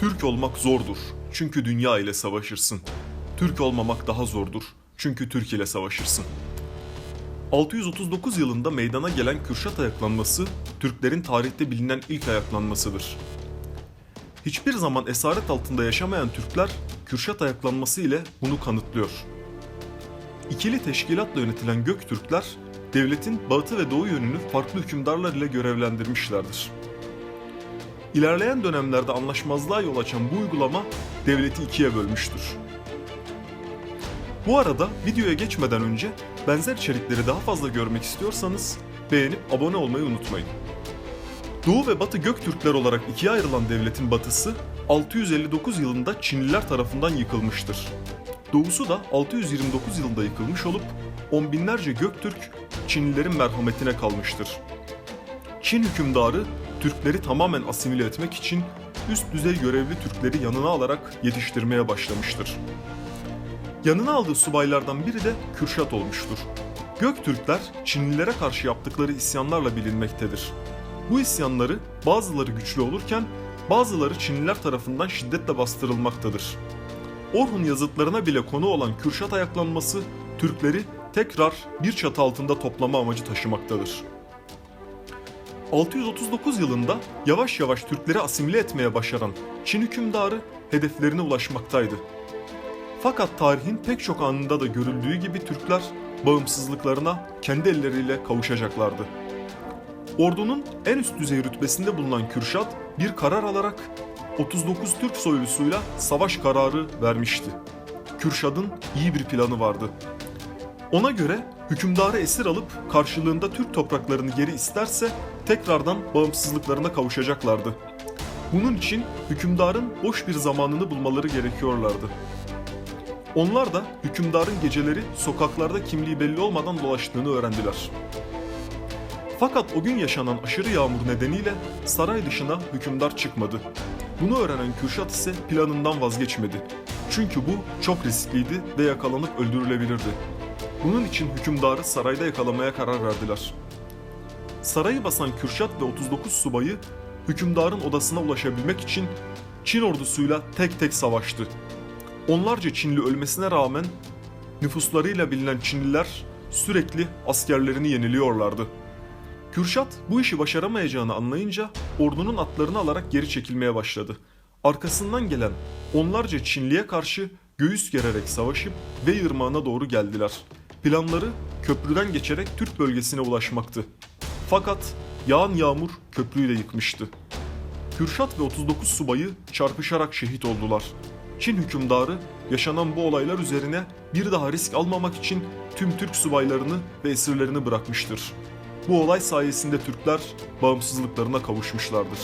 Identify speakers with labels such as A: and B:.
A: Türk olmak zordur. Çünkü dünya ile savaşırsın. Türk olmamak daha zordur. Çünkü Türk ile savaşırsın. 639 yılında meydana gelen Kürşat ayaklanması, Türklerin tarihte bilinen ilk ayaklanmasıdır. Hiçbir zaman esaret altında yaşamayan Türkler, Kürşat ayaklanması ile bunu kanıtlıyor. İkili teşkilatla yönetilen Göktürkler, devletin batı ve doğu yönünü farklı hükümdarlar ile görevlendirmişlerdir. İlerleyen dönemlerde anlaşmazlığa yol açan bu uygulama devleti ikiye bölmüştür. Bu arada videoya geçmeden önce benzer içerikleri daha fazla görmek istiyorsanız beğenip abone olmayı unutmayın. Doğu ve Batı Göktürkler olarak ikiye ayrılan devletin batısı 659 yılında Çinliler tarafından yıkılmıştır. Doğusu da 629 yılında yıkılmış olup on binlerce Göktürk Çinlilerin merhametine kalmıştır. Çin hükümdarı Türkleri tamamen asimile etmek için üst düzey görevli Türkleri yanına alarak yetiştirmeye başlamıştır. Yanına aldığı subaylardan biri de Kürşat olmuştur. Göktürkler Çinlilere karşı yaptıkları isyanlarla bilinmektedir. Bu isyanları bazıları güçlü olurken bazıları Çinliler tarafından şiddetle bastırılmaktadır. Orhun yazıtlarına bile konu olan Kürşat ayaklanması Türkleri tekrar bir çatı altında toplama amacı taşımaktadır. 639 yılında yavaş yavaş Türkleri asimile etmeye başaran Çin hükümdarı hedeflerine ulaşmaktaydı. Fakat tarihin pek çok anında da görüldüğü gibi Türkler bağımsızlıklarına kendi elleriyle kavuşacaklardı. Ordunun en üst düzey rütbesinde bulunan Kürşat bir karar alarak 39 Türk soylusuyla savaş kararı vermişti. Kürşad'ın iyi bir planı vardı. Ona göre hükümdarı esir alıp karşılığında Türk topraklarını geri isterse tekrardan bağımsızlıklarına kavuşacaklardı. Bunun için hükümdarın boş bir zamanını bulmaları gerekiyorlardı. Onlar da hükümdarın geceleri sokaklarda kimliği belli olmadan dolaştığını öğrendiler. Fakat o gün yaşanan aşırı yağmur nedeniyle saray dışına hükümdar çıkmadı. Bunu öğrenen Kürşat ise planından vazgeçmedi. Çünkü bu çok riskliydi ve yakalanıp öldürülebilirdi. Bunun için hükümdarı sarayda yakalamaya karar verdiler. Sarayı basan Kürşat ve 39 subayı hükümdarın odasına ulaşabilmek için Çin ordusuyla tek tek savaştı. Onlarca Çinli ölmesine rağmen nüfuslarıyla bilinen Çinliler sürekli askerlerini yeniliyorlardı. Kürşat bu işi başaramayacağını anlayınca ordunun atlarını alarak geri çekilmeye başladı. Arkasından gelen onlarca Çinliye karşı göğüs gererek savaşıp ve Irmağı'na doğru geldiler. Planları köprüden geçerek Türk bölgesine ulaşmaktı. Fakat yağan yağmur köprüyü de yıkmıştı. Kürşat ve 39 subayı çarpışarak şehit oldular. Çin hükümdarı yaşanan bu olaylar üzerine bir daha risk almamak için tüm Türk subaylarını ve esirlerini bırakmıştır. Bu olay sayesinde Türkler bağımsızlıklarına kavuşmuşlardır.